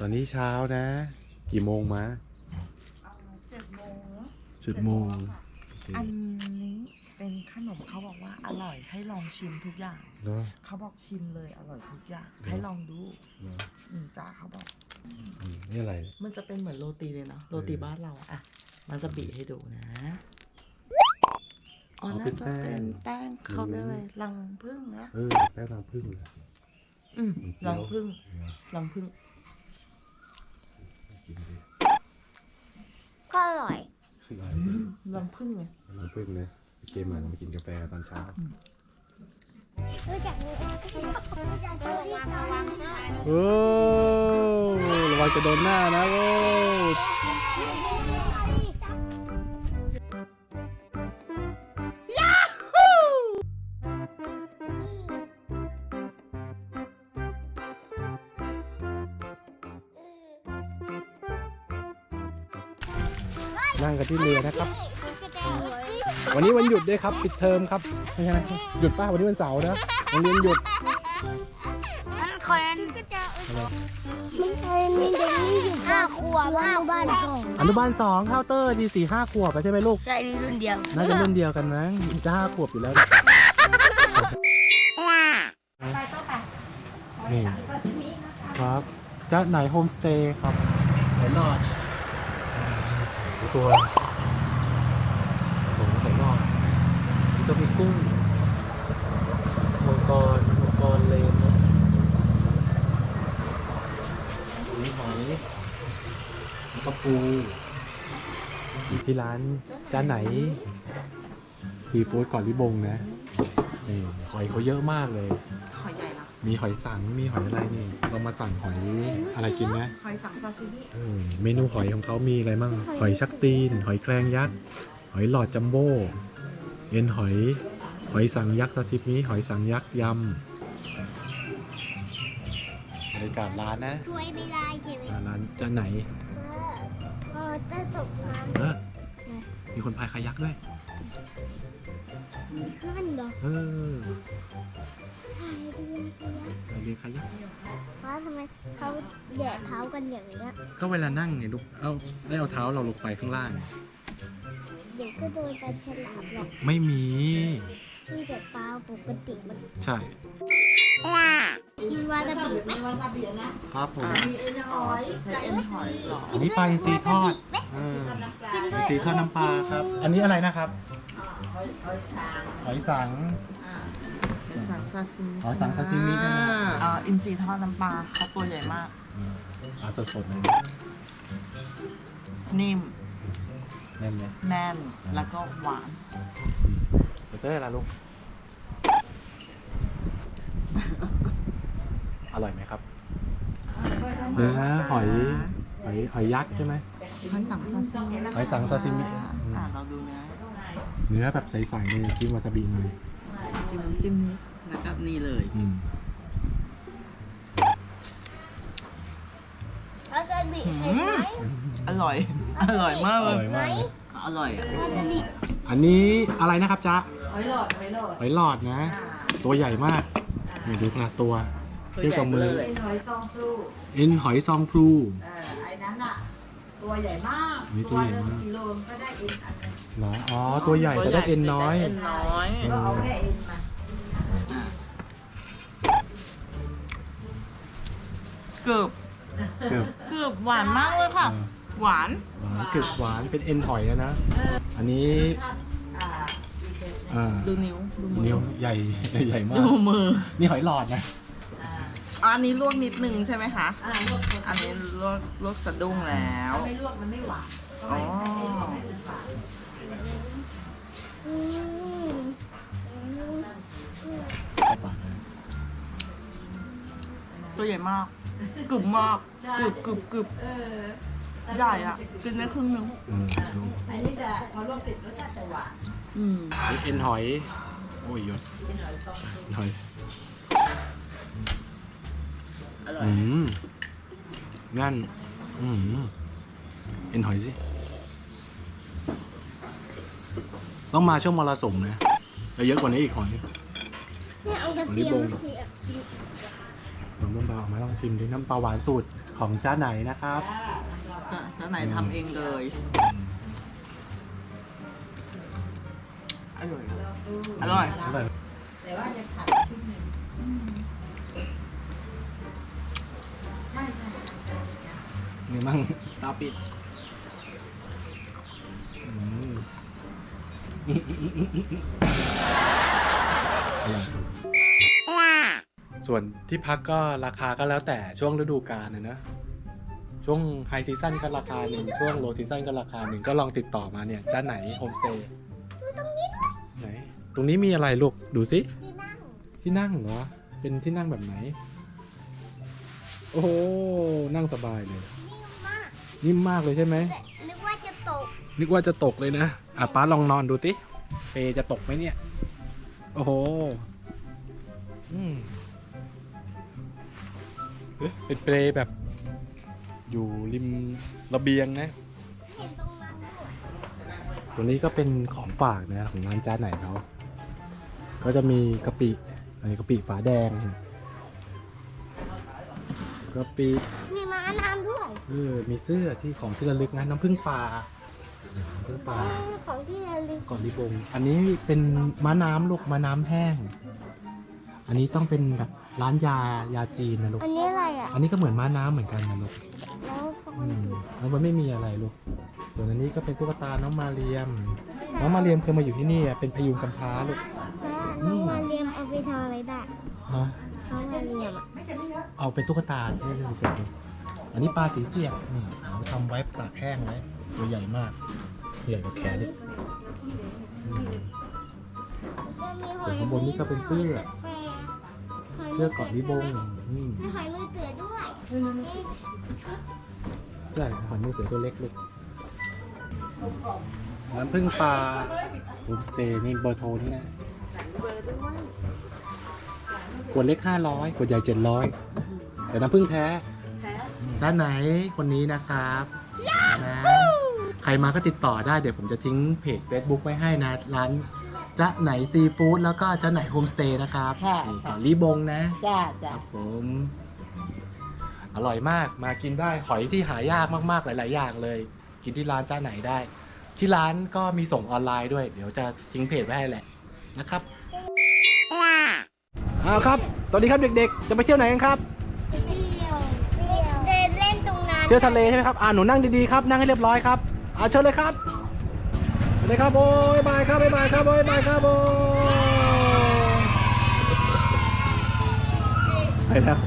ตอนนี้เช้านะ กี่โมงมาเจ็ดโมงเจ็ดโมงอันนี้เป็นขนมเขาบอกว่าอร่อยให้ลองชิมทุกอย่าง เนาะ เขาบอกชิมเลยอร่อยทุกอย่างเหรอให้ลองดูเนาะอืมจ้าเขาบอก อืมนี่อะไร มันจะเป็นเหมือนโรตีเลยเนาะโรตีบ้านเราอะอะมันจะบีให้ดูนะอ๋ออ๋อน่าเป็นจะแป้งเป็นแป้งเขาเรียกอะไรอืม รังพึ่งนะเออแป้งรังผึ้งเลยอืมมันเคี้ยวรังพึ่งเนาะรังพึ่ง กินดิ ก็อร่อยอะไรรังพึ่งไงรังผึ้งนะเกมมาเรามากินกาแฟตอนเช้ารู้จักรู้จักรู้จักระวังระวังนะโอ้ระวังจะโดนหน้านะโอ้ นั่งกันที่เรือนะครับ วันนี้วันหยุดด้วยครับปิดเทอมครับไม่ใช่นะหยุดป้าวันนี้วันเสาร์นะโรงเรียนหยุดมันเคยมันเคยมีเด็กนี่อยู่ห้าขวบห้าบ้านสองอนุบาลสองเข้าเตอร์ดีสี่ห้าขวบอะใช่ไหมลูกใช่นี่รุ่นเดียวน่าจะรุ่นเดียวกันมั้งจะห้าขวบอยู่แล้วนี่ครับจะไหนโฮมสเตย์ครับไหนรอด ตัวโอ้โหไหนรอดนี่ก็มีกุ้งมังกรมังกรเลนนะมีหอยแล้วก็ปู ที่ร้านจานไหน ซีฟู้ดก่อนลิบงนะนี่หอยเขาเยอะมากเลยหอยใหญ่ละ มีหอยสัง มีหอยอะไรนี่ เรามาสั่งหอยอะไรกินนะหอยสังซาซิมิเออเมนูหอยของเขามีอะไรมั่ง หอยชักตีน หอยแครงยักษ์ หอยหลอดจัมโบ้ เอ็นหอย หอยสังยักษ์ซาชิมิ หอยสังยักษ์ยำบรรยากาศร้านนะช่วยไม่ได้ใช่ไหมอ่าร้านจะไหนพอจะตกน้เออมีคนพายคายักด้วยำนั่นเหรอเออถ่าย เรียนกันแล้วไปเรียนคายักว่าทำไมเขาแหย่เท้ากันอย่างเงี้ยก็เวลานั่งไงลูกเอาได้เอาเท้าเราลงไปข้างล่าง เดี๋ยวก็โดนปลาฉลามหรอกไม่มี ที่แต่ปลาปกติมันใช่ กินวาซาบิไหมวาซาบินะครับผมมีเอ็นหอยใช้เอ็นหอยหรออันนี้ปลาอินทรีทอดเออกินด้อิวนยทรีทอดน้ำปลาครับ อันนี้อะไรนะครับ หอยหอยสาง ซาซิมิอ๋อสังซาซิมิใช่ไหม อ่าอินทรีทอดน้ำปลาเขาตัวใหญ่มาก อืมเอาสดๆเลยนิ่มแน่นไหมแน่นแล้วก็หวานเต้ยล่ะลูก อร่อยไหมครับเนื้อหอยหอยหอยยักษ์ใช่ไหม หอยสังซาซิมิหอยสังซาซิมิ อ่าเราดูเนื้อเนื้อแบบใสๆเลยจิ้มวาซาบิหน่อยจิ้มน้ำจิ้มนี้ แล้วก็นี่เลยอืมวาซาบิเห็นไหมอร่อย อร่อยมากอเลยร่อยมากเลยอร่อยอะวาซาบิอันนี้อะไรนะครับจ๊ะหอยหลอดหอยหลอดหอยหลอดนะ ตัวใหญ่มากนี่ดูขนาดตัวเทียบกับมือเป็นหอยซองพลูเอ็นหอยซองพลู เอ่อไอ้นั้นอะ ตัวใหญ่มากนี่ตัวใหญ่มากกิโลก็ได้เอ็นอันนึงเหรออ๋อตัวใหญ่จะได้เอ็นน้อย เอ็นน้อยอืมก็เอาแค่เอ็นมา เกือบเกือบเกือบหวานมากเลยค่ะ หวานหวานเกือบหวานเป็นเอ็นหอยอะนะ อันนี้อ่าดูนิ้วดูมือนิ้วใหญ่ใหญ่มาดูกมือนี่หอยหลอดนะอันนี้ลวกนิดนึงใช่ไหมคะอันนี้ลวกลวกสะดุ้งแล้ว ไม่ลวกมันไม่หวานอ๋ออืมเข้าปากนะตัวใหญ่มาก กึบมากกึบกึบกึบเออใหญ่อะ กินได้ครึ่งนึงอืมดูอันนี้จะพอลวกเสร็จรสชาติจะหวานอืมอันนี้เอ็นหอย โอ้ยยศเป็นหอยซองเอ็นหอยอร่อยอืมงั้นอืมเอ็นหอยสิ ต้องมาช่วงมรสุมนะจะเยอะกว่านี้อีกหอย เนี่ยเอากระเทียมมาเทียบ ลองดูน้ำปลามาลองชิมดิน้ำปลาหวานสูตรของจ้าไหนนะครับ จะจะไหนทำเองเลย อร่อย อร่อยอร่อยแต่ว่าจะผัดชุดหนึ่งใช่ใช่นี่มั่งตาปิดอืมอร่อย ส่วนที่พักก็ราคาก็แล้วแต่ช่วงฤดูกาลนะนะ ช่วงไฮซีซั่นก็ราคาหนึ่งช่วงโลซีซั่นก็ราคาหนึ่งก็ลองติดต่อมาเนี่ยจ้าไหนโฮมสเตย์ไหน ตรงนี้มีอะไรลูกดูสิที่นั่งที่นั่งเหรอ เป็นที่นั่งแบบไหน โอ้โหนั่งสบายเลย นิ่มมากนิ่มมากเลยใช่ไหมแต่นึกว่าจะตกนึกว่าจะตกเลยนะอะป้าลองนอนดูสิเปจะตกไหมเนี่ย โอ้โห อืม เอ๊ะเป็นเปลแบบ อยู่ริมระเบียงนะ เห็นตรงนั้นด้วย ตัวนี้ก็เป็นของฝากนะของร้านจ้าไหนเขาก็จะมีกะปิ อันนี้กะปิฝาแดงกะปิ มีม้าน้ำด้วยเออ มีเสื้อที่ของที่ระลึกนะน้ำผึ้งปลาน้ำผึ้งปลาของที่ระลึกก่อนริบงอันนี้เป็นม้าน้ำลูกม้าน้ำแห้ง อันนี้ต้องเป็นแบบร้านยายาจีนนะลูก อันนี้อะไรอะ อันนี้ก็เหมือนม้าน้ำเหมือนกันนะลูกแล้วเขาอืมแล้วมันไม่มีอะไรลูก ส่วนอันนี้ก็เป็นตุ๊กตาน้องมาเรียม น้องมาเรียมเคยมาอยู่ที่นี่อะเป็นพยุงกำพร้าลูก น้องมาเรียมเอาไปทำอะไรได้ฮะ น้องมาเรียมอะเอาเป็นตุ๊กตาเล่นๆเฉยๆอันนี้ปลาสีเสียบนี่เขาทำไว้ตากแห้งไว้ตัวใหญ่มาก ใหญ่กว่าแขนนิดอืม ส่วนข้างบนนี่ก็เป็นเสื้อเสื้อเกาะลิบงอืมมีหอยมือเกลือด้วยชุดใช่หอยมือเสือตัวเล็กลูกน้ำผึ้งปลาฮูมสเตย์นี่เบอร์โทรนี่นะขวดเล็ก500ขวดใหญ่700แต่น้ำผึ้งแท้แท้ด้านไหนคนนี้นะครับนะใครมาก็ติดต่อได้เดี๋ยวผมจะทิ้งเพจ Facebook ไว้ให้นะร้าน จ๊ะไหนซีฟู้ดแล้วก็จ๊ะไหนโฮมสเตย์นะครับค่ะ นี่เกาะลิบงนะจ้าคจ้ารับผมอร่อยมากมากินได้หอยที่หายากมากๆหลาย ๆ อย่างเลย กินที่ร้านจ้าไหนได้ ที่ร้านก็มีส่งออนไลน์ด้วย เดี๋ยวจะทิ้งเพจไว้ให้แหละนะครับเอาครับสวัสดีครับเด็ก ๆ จะไปเที่ยวไหนกันครับเที่ยวเดินเล่นตรงนั้นเที่ยวทะเลใช่ไหมครับอ่าหนูนั่งดีๆครับนั่งให้เรียบร้อยครับอ่าเชิญเลยครับ เชิญเลยครับโอ้ยบายครับบ๊ายบายครับโอ้ยบายครับโอ้ยไปแล้ว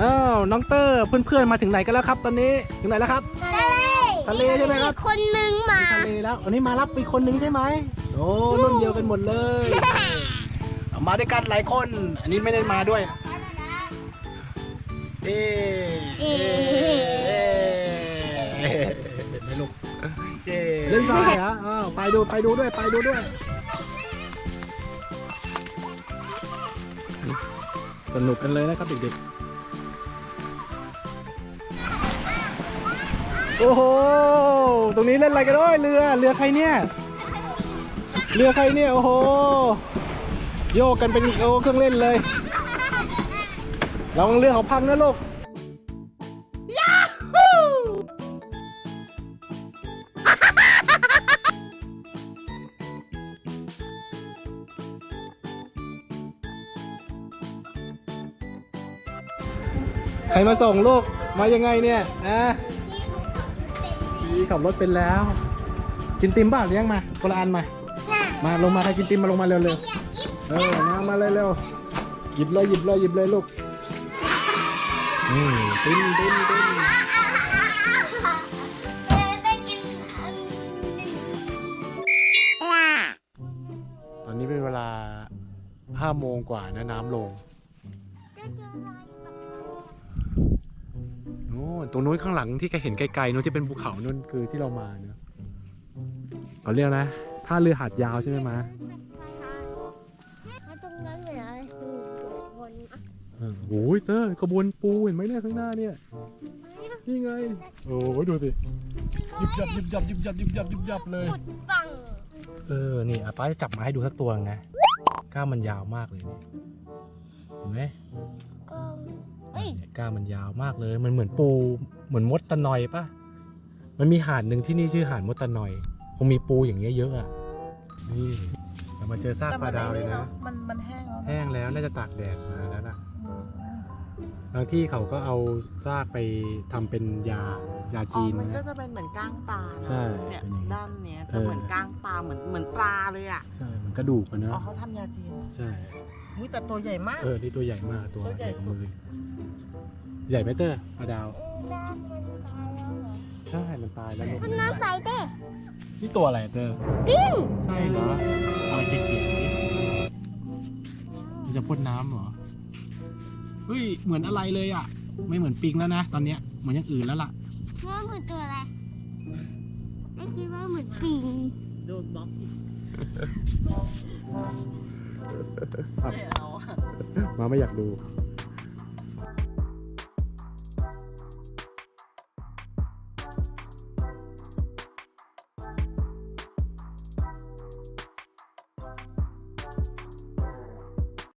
อ้าวน้องเตอร์เพื่อนๆมาถึงไหนกันแล้วครับ ตอนนี้ถึงไหนแล้วครับ ทะเลทะเลใช่ไหมครับคนนึงมาทะเลแล้วอันนี้มารับอีกคนนึงใช่ไหมโอ้รุ่นเดียวกันหมดเลยเอามาด้วยกันหลายคน อันนี้ไม่ได้มาด้วย เอ๊ะเอ๊ะ นทรายเหรออ้าวไปดูไปดูด้วยไปดูด้วยสนุกกันเลยนะครับเด็กๆ โอ้โห ตรงนี้เล่นอะไรกันด้วยเรือ เรือใครเนี่ย เรือใครเนี่ย โอ้โห โยกกันเป็นโอ้เครื่องเล่นเลยระวังเรือเขาพังนะลูก รมาส่งลูก มายังไงเนี่ยอะพี่ขับรถเป็นแล้ว กินติมบ้าเลี้ยงมาคนละอันมา มาลงมาใครกินติมมาลงมาเร็วๆ เออมามาเลยเร็วหยิบเลยหยิบเลยหยิบเลยลูกนี่ติมติมติมได้กินอันหนึ่งตอนนี้เป็นเวลาห้าโมงกว่านะน้ำลง โอ้ตรงนู้นข้างหลังที่แกเห็นไกลๆนู้นที่เป็นภูเขานู้นคือที่เรามาเนอะเขาเรียกนะท่าเรือหาดยาวใช่ไหมมาแล้วตรงนั้นเหมือนอะไรคือคนอะเออโอ้ยเตอร์ขบวนปูเห็นไหมเนี่ยข้างหน้าเนี่ยนี่ไงโอ้ยดูสิยิบยับยิบยับยิบยับยิบยับยิบยับเลยขุดฝั่งเออ นี่อาป้าจะจับมาให้ดูสักตัวนะกล้ามมันยาวมากเลยเนี่ยเห็นไหมก็เฮ้ยเนี่ยก้างมันยาวมากเลย มันเหมือนปูเหมือนมดตะนอยปะมันมีหาดหนึ่งที่นี่ชื่อหาดมดตะนอย คงมีปูอย่างเงี้ยเยอะอะนี่เรามาเจอซากปลาดาวเลยนะ มันมันแห้งแล้วนะแห้งแล้วน่าจะตากแดดมาแล้วล่ะบางที่เขาก็เอาซากไปทำเป็นยายาอ๋อจีนมันก็นะจะเป็นเหมือนก้างปลาใช่เนี่ยเป็นอย่างนี้ด้านเนี้ยเอจะอเหมือนก้างปลาเหมือนเหมือนปลาเลยอะใช่มันกระดูกอะเนอ๋ออะเขาทำยาจีนใช่อุ้ยแต่ตัวใหญ่มากเออนี่ตัวใหญ่มากตัวตัวใหญ่ใหญ่กว่าสุดมือ ใหญ่ไหมเตอร์ปลาดาวด้านมันตายแล้วเหรอใช่ มันตายแล้วลูกมันน้ำใสเต้นี่ตัวอะไรเตอร์ปิ้งใช่เหรอเอาเขียนๆดิมันจะพ่นน้ำเหรอเฮ้ยเหมือนอะไรเลยอะ ไม่เหมือนปิงแล้วนะ ตอนเนี้ยเหมือนอย่างอื่นแล้วล่ะว่าเหมือนตัวอะไรไม่คิดว่าเหมือนปิงโดนบล็อกอีกครับไม่เอาอะมาไม่อยากดูเ